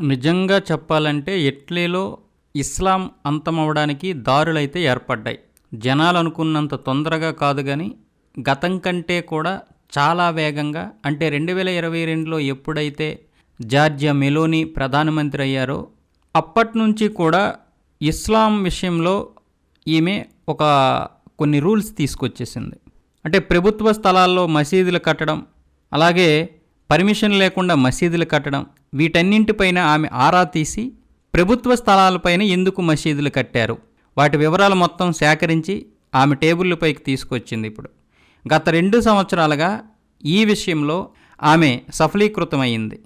నిజంగా చెప్పాలంటే ఇట్లీలో ఇస్లాం అంతమవడానికి దారులైతే ఏర్పడ్డాయి. జనాలు అనుకున్నంత తొందరగా కాదు కానీ గతం కంటే కూడా చాలా వేగంగా అంటే రెండు వేల ఇరవై రెండులో ఎప్పుడైతే జార్జియా మెలోని ప్రధానమంత్రి అయ్యారో అప్పటి నుంచి కూడా ఇస్లాం విషయంలో ఈమె ఒక కొన్ని రూల్స్ తీసుకొచ్చేసింది. అంటే ప్రభుత్వ స్థలాల్లో మసీదులు కట్టడం అలాగే పర్మిషన్ లేకుండా మసీదులు కట్టడం వీటన్నింటిపైన ఆమె ఆరా తీసి ప్రభుత్వ స్థలాలపైన ఎందుకు మసీదులు కట్టారు? వాటి వివరాలు మొత్తం సేకరించి ఆమె టేబుల్పైకి తీసుకొచ్చింది ఇప్పుడు. గత రెండు సంవత్సరాలుగా ఈ విషయంలో ఆమె సఫలీకృతమైంది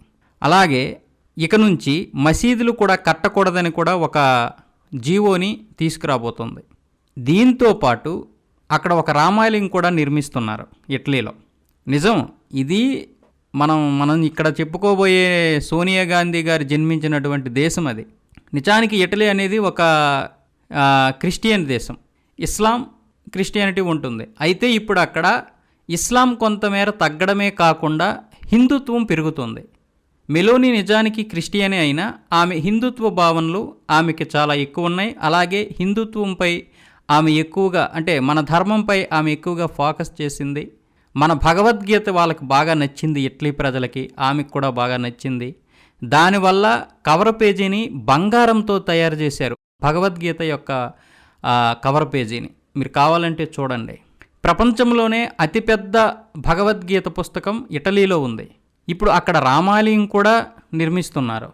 అలాగే ఇక నుంచి మసీదులు కూడా కట్టకూడదని కూడా ఒక జీవోని తీసుకురాబోతుంది. దీంతో పాటు అక్కడ ఒక రామాలయం కూడా నిర్మిస్తున్నారు ఇటలీలో. నిజం ఇది మనం మనం ఇక్కడ చెప్పుకోబోయే సోనియా గాంధీ గారు జన్మించినటువంటి దేశం అది. నిజానికి ఇటలీ అనేది ఒక క్రిస్టియన్ దేశం. ఇస్లాం క్రిస్టియానిటీ ఉంటుంది. అయితే ఇప్పుడు అక్కడ ఇస్లాం కొంతమేర తగ్గడమే కాకుండా హిందుత్వం పెరుగుతుంది. మెలోని నిజానికి క్రిస్టియనే అయినా ఆమె హిందుత్వ భావనలు ఆమెకి చాలా ఎక్కువ ఉన్నాయి. అలాగే హిందుత్వంపై ఆమె ఎక్కువగా అంటే మన ధర్మంపై ఆమె ఎక్కువగా ఫోకస్ చేసింది మన భగవద్గీత వాళ్ళకి బాగా నచ్చింది ఇట్లీ ప్రజలకి ఆమెకు కూడా బాగా నచ్చింది. దానివల్ల కవర్ పేజీని బంగారంతో తయారు చేశారు భగవద్గీత యొక్క కవర్ పేజీని. మీరు కావాలంటే చూడండి. ప్రపంచంలోనే అతిపెద్ద భగవద్గీత పుస్తకం ఇటలీలో ఉంది. ఇప్పుడు అక్కడ రామాలయం కూడా నిర్మిస్తున్నారు.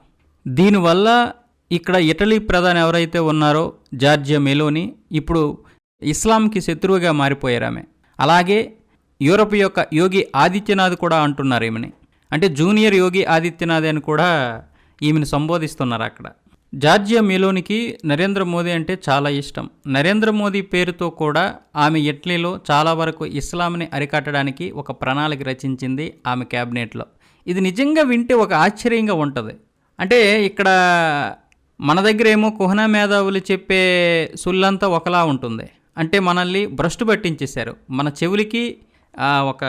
దీనివల్ల ఇక్కడ ఇటలీ ప్రధాని ఎవరైతే ఉన్నారో జార్జియా మెలోని ఇప్పుడు ఇస్లాంకి శత్రువుగా మారిపోయారు ఆమె. అలాగే యూరప్ యొక్క యోగి ఆదిత్యనాథ్ కూడా అంటున్నారు ఈమెని. అంటే జూనియర్ యోగి ఆదిత్యనాథ్ అని కూడా ఈమెను సంబోధిస్తున్నారు అక్కడ. జార్జియా మిలోనికి నరేంద్ర మోదీ అంటే చాలా ఇష్టం. నరేంద్ర మోదీ పేరుతో కూడా ఆమె ఇటలీలో చాలా వరకు ఇస్లాంని అరికట్టడానికి ఒక ప్రణాళిక రచించింది ఆమె క్యాబినెట్లో. ఇది నిజంగా వింటే ఒక ఆశ్చర్యంగా ఉంటుంది. అంటే ఇక్కడ మన దగ్గర ఏమో కుహనా మేధావులు చెప్పే సుల్లంతా ఒకలా ఉంటుంది. అంటే మనల్ని భ్రష్టు పట్టించేశారు. మన చెవులకి ఒక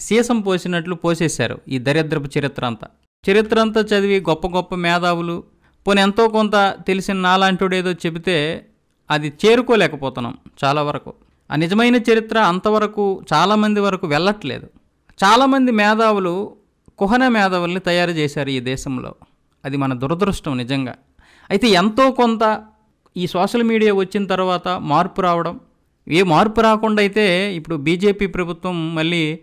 సీసం పోసినట్లు పోసేశారు ఈ దరిద్రపు చరిత్ర అంతా చరిత్ర అంతా చదివి గొప్ప గొప్ప మేధావులు పోనీ ఎంతో కొంత తెలిసిన నాలాంటివాడు ఏదో చెబితే అది చేరుకోలేకపోతున్నాం చాలా వరకు. ఆ నిజమైన చరిత్ర అంతవరకు చాలామంది వరకు వెళ్ళట్లేదు. చాలామంది మేధావులు కుహన మేధావుల్ని తయారు చేశారు ఈ దేశంలో. అది మన దురదృష్టం నిజంగా. అయితే ఎంతో కొంత ఈ సోషల్ మీడియా వచ్చిన తర్వాత మార్పు రావడం ఏ మార్పు రాకుండా అయితే ఇప్పుడు బీజేపీ ప్రభుత్వం మళ్ళీ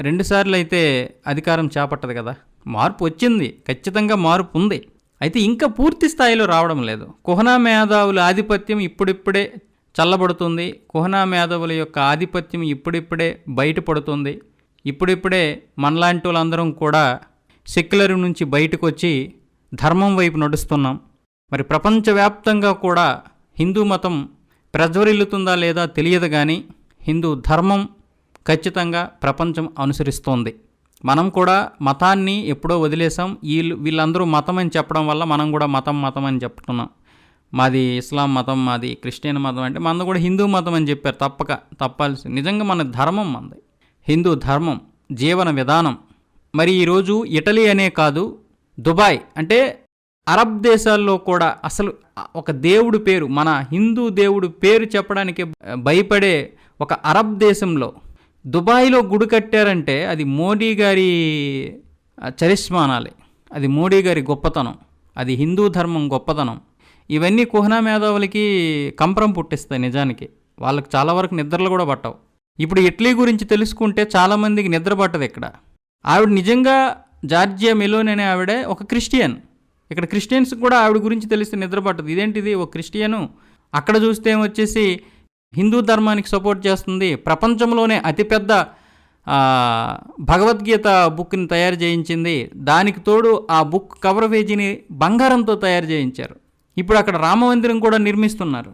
రెండుసార్లు అయితే అధికారం చేపట్టదు కదా. మార్పు వచ్చింది. ఖచ్చితంగా మార్పు ఉంది. అయితే ఇంకా పూర్తి స్థాయిలో రావడం లేదు. కుహనా మేధావుల ఆధిపత్యం ఇప్పుడిప్పుడే చల్లబడుతుంది. కుహనా మేధావుల యొక్క ఆధిపత్యం ఇప్పుడిప్పుడే బయటపడుతుంది. ఇప్పుడిప్పుడే మనలాంటి వాళ్ళందరం కూడా సెక్యులర్ నుంచి బయటకు వచ్చి ధర్మం వైపు నడుస్తున్నాం. మరి ప్రపంచవ్యాప్తంగా కూడా హిందూ మతం ప్రజ్వరిల్లుతుందా లేదా తెలియదు కానీ హిందూ ధర్మం ఖచ్చితంగా ప్రపంచం అనుసరిస్తోంది. మనం కూడా మతాన్ని ఎప్పుడో వదిలేసాం వీళ్ళు వీళ్ళందరూ మతం అని చెప్పడం వల్ల మనం కూడా మతం మతం అని చెప్తున్నాం మాది ఇస్లాం మతం మాది క్రిస్టియన్ మతం అంటే మనది కూడా హిందూ మతం అని చెప్పారు తప్పక తప్పాల్సి నిజంగా మన ధర్మం మనది హిందూ ధర్మం జీవన విధానం. మరి ఈరోజు ఇటలీ అనే కాదు దుబాయ్ అంటే అరబ్ దేశాల్లో కూడా అసలు ఒక దేవుడు పేరు మన హిందూ దేవుడు పేరు చెప్పడానికి భయపడే ఒక అరబ్ దేశంలో దుబాయ్లో గుడి కట్టారంటే అది మోడీ గారి చరిష్మానాలే. అది మోడీ గారి గొప్పతనం. అది హిందూ ధర్మం గొప్పతనం. ఇవన్నీ కుహనా మేధావులకి కంపరం పుట్టిస్తాయి నిజానికి. వాళ్ళకి చాలా వరకు నిద్రలు కూడా పట్టవు. ఇప్పుడు ఇటలీ గురించి తెలుసుకుంటే చాలామందికి నిద్ర పట్టదు ఇక్కడ. ఆవిడ నిజంగా జార్జియా మెలోన్ అనే ఆవిడ ఒక క్రిస్టియన్. ఇక్కడ క్రిస్టియన్స్ కూడా ఆవిడ గురించి తెలిస్తే నిద్రపట్టదు. ఇదేంటిది? ఒక క్రిస్టియను అక్కడ చూస్తే వచ్చేసి హిందూ ధర్మానికి సపోర్ట్ చేస్తుంది. ప్రపంచంలోనే అతిపెద్ద భగవద్గీత బుక్ని తయారు చేయించింది. దానికి తోడు ఆ బుక్ కవర్ పేజీని బంగారంతో తయారు చేయించారు. ఇప్పుడు అక్కడ రామమందిరం కూడా నిర్మిస్తున్నారు.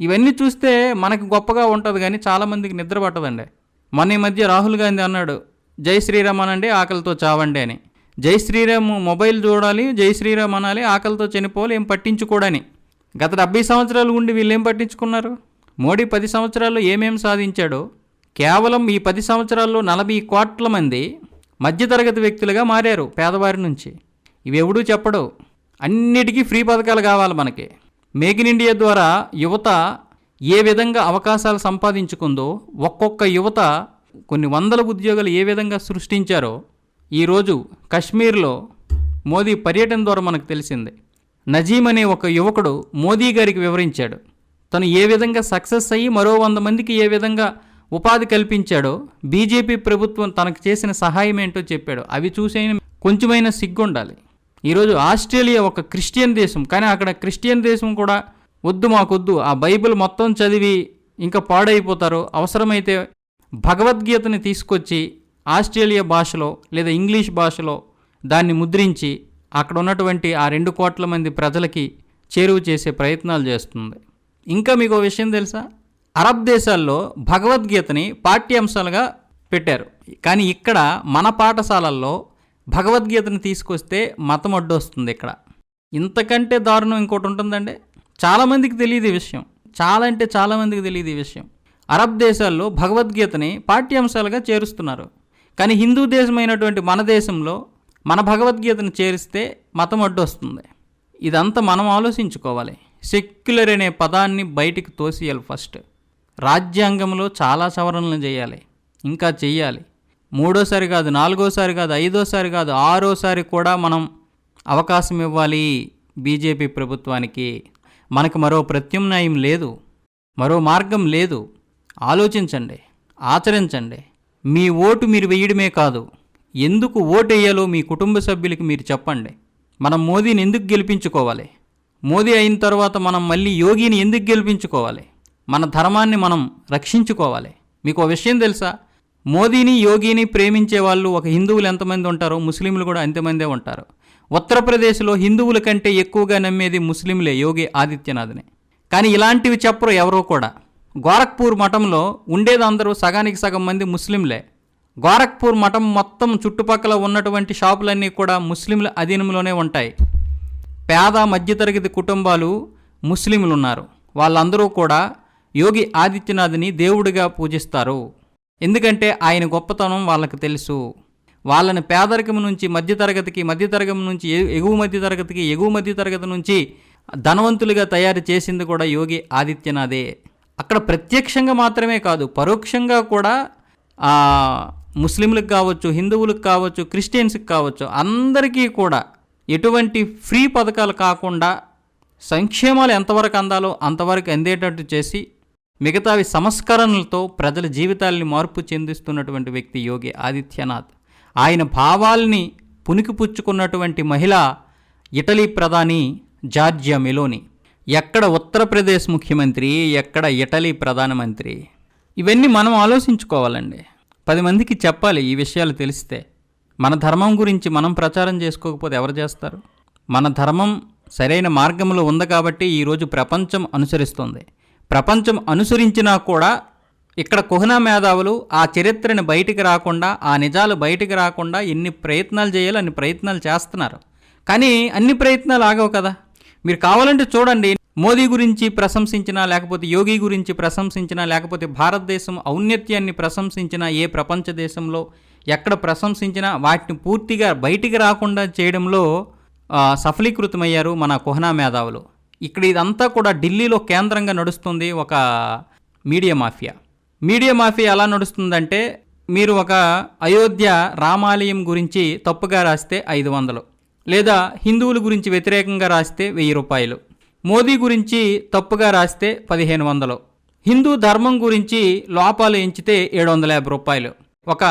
ఇవన్నీ చూస్తే మనకు గొప్పగా ఉంటుంది కానీ చాలామందికి నిద్ర పట్టదండి మొన్న ఈ మధ్య రాహుల్ గాంధీ అన్నాడు జై శ్రీరామ్ అనండి ఆకలితో చావండి అని. జై శ్రీరామ్ మొబైల్ చూడాలి జై శ్రీరామ్ అనాలి ఆకలితో చనిపోవాలి ఏం పట్టించుకోడని. గత డెబ్బై సంవత్సరాలు ఉండి వీళ్ళేం పట్టించుకున్నారు? మోడీ పది సంవత్సరాల్లో ఏమేం సాధించాడో? కేవలం ఈ పది సంవత్సరాల్లో నలభై కోట్ల మంది మధ్యతరగతి వ్యక్తులుగా మారారు పేదవారి నుంచి. ఇవి ఎవడూ చెప్పడు. అన్నిటికీ ఫ్రీ పథకాలు కావాలి మనకి. మేక్ ఇన్ ఇండియా ద్వారా యువత ఏ విధంగా అవకాశాలు సంపాదించుకుందో ఒక్కొక్క యువత కొన్ని వందల ఉద్యోగాలు ఏ విధంగా సృష్టించారో ఈరోజు కశ్మీర్లో మోదీ పర్యటన ద్వారా మనకు తెలిసింది. నజీం అనే ఒక యువకుడు మోదీ గారికి వివరించాడు. తను ఏ విధంగా సక్సెస్ అయ్యి మరో వంద మందికి ఏ విధంగా ఉపాధి కల్పించాడో బీజేపీ ప్రభుత్వం తనకు చేసిన సహాయం ఏంటో చెప్పాడు. అవి చూసే కొంచెమైనా సిగ్గుండాలి. ఈరోజు ఆస్ట్రేలియా ఒక క్రిస్టియన్ దేశం. కానీ అక్కడ క్రిస్టియన్ దేశం కూడా వద్దు మాకొద్దు ఆ బైబిల్ మొత్తం చదివి ఇంకా పాడైపోతారు. అవసరమైతే భగవద్గీతని తీసుకొచ్చి ఆస్ట్రేలియా భాషలో లేదా ఇంగ్లీష్ భాషలో దాన్ని ముద్రించి అక్కడ ఉన్నటువంటి ఆ రెండు కోట్ల మంది ప్రజలకి చేరువ చేసే ప్రయత్నాలు చేస్తుంది. ఇంకా మీకు విషయం తెలుసా? అరబ్ దేశాల్లో భగవద్గీతని పాఠ్యాంశాలుగా పెట్టారు. కానీ ఇక్కడ మన పాఠశాలల్లో భగవద్గీతని తీసుకొస్తే మతం అడ్డొస్తుంది ఇక్కడ. ఇంతకంటే దారుణం ఇంకోటి ఉంటుందండి? చాలామందికి తెలియదు ఈ విషయం. చాలా అంటే చాలామందికి తెలియదు ఈ విషయం. అరబ్ దేశాల్లో భగవద్గీతని పాఠ్యాంశాలుగా చేరుస్తున్నారు. కానీ హిందూ దేశమైనటువంటి మన దేశంలో మన భగవద్గీతను చేరిస్తే మతం అడ్డొస్తుంది ఇదంతా మనం ఆలోచించుకోవాలి. సెక్యులర్ అనే పదాన్ని బయటికి తోసియాలి ఫస్ట్. రాజ్యాంగంలో చాలా సవరణలు చేయాలి. ఇంకా చెయ్యాలి మూడోసారి కాదు నాలుగోసారి కాదు ఐదోసారి కాదు ఆరోసారి కూడా మనం అవకాశం ఇవ్వాలి బీజేపీ ప్రభుత్వానికి. మనకు మరో ప్రత్యామ్నాయం లేదు. మరో మార్గం లేదు. ఆలోచించండి. ఆచరించండి. మీ ఓటు మీరు వేయడమే కాదు. ఎందుకు ఓటు వేయాలో మీ కుటుంబ సభ్యులకి మీరు చెప్పండి. మనం మోదీని ఎందుకు గెలిపించుకోవాలి? మోదీ అయిన తర్వాత మనం మళ్ళీ యోగిని ఎందుకు గెలిపించుకోవాలి? మన ధర్మాన్ని మనం రక్షించుకోవాలి. మీకు ఒక విషయం తెలుసా? మోదీని యోగిని ప్రేమించే వాళ్ళు ఒక హిందువులు ఎంతమంది ఉంటారో ముస్లింలు కూడా అంతమందే ఉంటారు. ఉత్తరప్రదేశ్లో హిందువుల కంటే ఎక్కువగా నమ్మేది ముస్లింలే యోగి ఆదిత్యనాథ్ని. కానీ ఇలాంటివి చెప్పరు ఎవరో కూడా. గోరఖ్పూర్ మఠంలో ఉండేది అందరూ సగానికి సగం మంది ముస్లింలే. గోరఖ్పూర్ మఠం మొత్తం చుట్టుపక్కల ఉన్నటువంటి షాపులన్నీ కూడా ముస్లింల అధీనంలోనే ఉంటాయి. పేద మధ్యతరగతి కుటుంబాలు ముస్లింలు ఉన్నారు వాళ్ళందరూ కూడా యోగి ఆదిత్యనాథ్ని దేవుడిగా పూజిస్తారు. ఎందుకంటే ఆయన గొప్పతనం వాళ్ళకి తెలుసు. వాళ్ళని పేదరికం నుంచి మధ్యతరగతికి మధ్యతరగతి నుంచి ఎగువ మధ్యతరగతికి ఎగువ మధ్యతరగతి నుంచి ధనవంతులుగా తయారు చేసింది కూడా యోగి ఆదిత్యనాథే. అక్కడ ప్రత్యక్షంగా మాత్రమే కాదు పరోక్షంగా కూడా ఆ, ముస్లింలకు కావచ్చు హిందువులకు కావచ్చు క్రిస్టియన్స్కి కావచ్చు అందరికీ కూడా ఎటువంటి ఫ్రీ పథకాలు కాకుండా సంక్షేమాలు ఎంతవరకు అందాలో అంతవరకు అందేటట్టు చేసి మిగతావి సంస్కరణలతో ప్రజల జీవితాల్ని మార్పు చెందిస్తున్నటువంటి వ్యక్తి యోగి ఆదిత్యనాథ్. ఆయన భావాల్ని పుణికిపుచ్చుకున్నటువంటి మహిళ ఇటలీ ప్రధాని జార్జియా మెలోని. ఎక్కడ ఉత్తరప్రదేశ్ ముఖ్యమంత్రి ఎక్కడ ఇటలీ ప్రధానమంత్రి ఇవన్నీ మనం ఆలోచించుకోవాలండి. పది మందికి చెప్పాలి ఈ విషయాలు తెలిస్తే. మన ధర్మం గురించి మనం ప్రచారం చేసుకోకపోతే ఎవరు చేస్తారు? మన ధర్మం సరైన మార్గంలో ఉంది కాబట్టి ఈరోజు ప్రపంచం అనుసరిస్తుంది. ప్రపంచం అనుసరించినా కూడా ఇక్కడ కుహనా మేధావులు ఆ చరిత్రని బయటికి రాకుండా ఆ నిజాలు బయటికి రాకుండా ఎన్ని ప్రయత్నాలు చేయాలో అన్ని ప్రయత్నాలు చేస్తున్నారు. కానీ అన్ని ప్రయత్నాలు ఆగవు కదా. మీరు కావాలంటే చూడండి మోదీ గురించి ప్రశంసించినా లేకపోతే యోగి గురించి ప్రశంసించినా లేకపోతే భారతదేశం ఔన్నత్యాన్ని ప్రశంసించినా ఏ ప్రపంచ దేశంలో ఎక్కడ ప్రశంసించినా వాటిని పూర్తిగా బయటికి రాకుండా చేయడంలో సఫలీకృతమయ్యారు మన కుహనా మేధావులు. ఇక్కడ ఇదంతా కూడా ఢిల్లీలో కేంద్రంగా నడుస్తుంది ఒక మీడియా మాఫియా. మీడియా మాఫియా ఎలా నడుస్తుందంటే మీరు ఒక అయోధ్య రామాలయం గురించి తప్పుగా రాస్తే ఐదు వందలు లేదా హిందువుల గురించి వ్యతిరేకంగా రాస్తే వెయ్యి రూపాయలు. మోదీ గురించి తప్పుగా రాస్తే పదిహేను వందలు. హిందూ ధర్మం గురించి లోపాలు ఎంచితే ఏడు వందల యాభై రూపాయలు. ఒక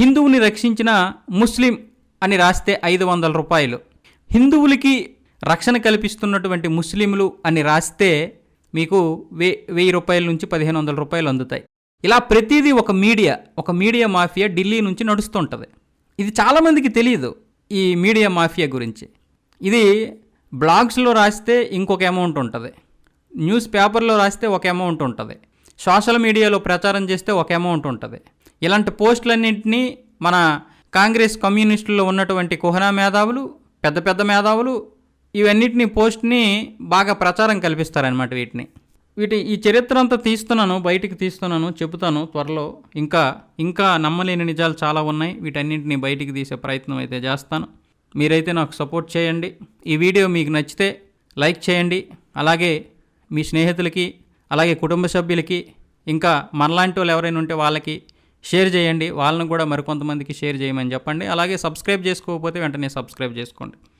హిందువుని రక్షించిన ముస్లిం అని రాస్తే ఐదు వందల రూపాయలు. హిందువులకి రక్షణ కల్పిస్తున్నటువంటి ముస్లింలు అని రాస్తే మీకు వే వెయ్యి రూపాయల నుంచి పదిహేను వందల రూపాయలు అందుతాయి. ఇలా ప్రతిదీ ఒక మీడియా ఒక మీడియా మాఫియా ఢిల్లీ నుంచి నడుస్తుంటుంది. ఇది చాలామందికి తెలియదు ఈ మీడియా మాఫియా గురించి. ఇది బ్లాగ్స్లో రాస్తే ఇంకొక అమౌంట్ ఉంటుంది. న్యూస్ పేపర్లో రాస్తే ఒక అమౌంట్ ఉంటుంది. సోషల్ మీడియాలో ప్రచారం చేస్తే ఒక అమౌంట్ ఉంటుంది. ఇలాంటి పోస్టులన్నింటినీ మన కాంగ్రెస్ కమ్యూనిస్టుల్లో ఉన్నటువంటి కుహనా మేధావులు పెద్ద పెద్ద మేధావులు ఇవన్నిటిని పోస్ట్ని బాగా ప్రచారం కల్పిస్తారనమాట వీటిని. వీటి ఈ చరిత్ర అంతా తీస్తున్నాను బయటికి తీస్తున్నాను చెబుతాను త్వరలో. ఇంకా ఇంకా నమ్మలేని నిజాలు చాలా ఉన్నాయి. వీటన్నింటినీ బయటికి తీసే ప్రయత్నం అయితే చేస్తాను. మీరైతే నాకు సపోర్ట్ చేయండి. ఈ వీడియో మీకు నచ్చితే లైక్ చేయండి. అలాగే మీ స్నేహితులకి అలాగే కుటుంబ సభ్యులకి ఇంకా మనలాంటి వాళ్ళు ఎవరైనా ఉంటే వాళ్ళకి షేర్ చేయండి. వాళ్ళని కూడా మరికొంతమందికి షేర్ చేయమని చెప్పండి. అలాగే సబ్స్క్రైబ్ చేసుకోకపోతే వెంటనే సబ్స్క్రైబ్ చేసుకోండి.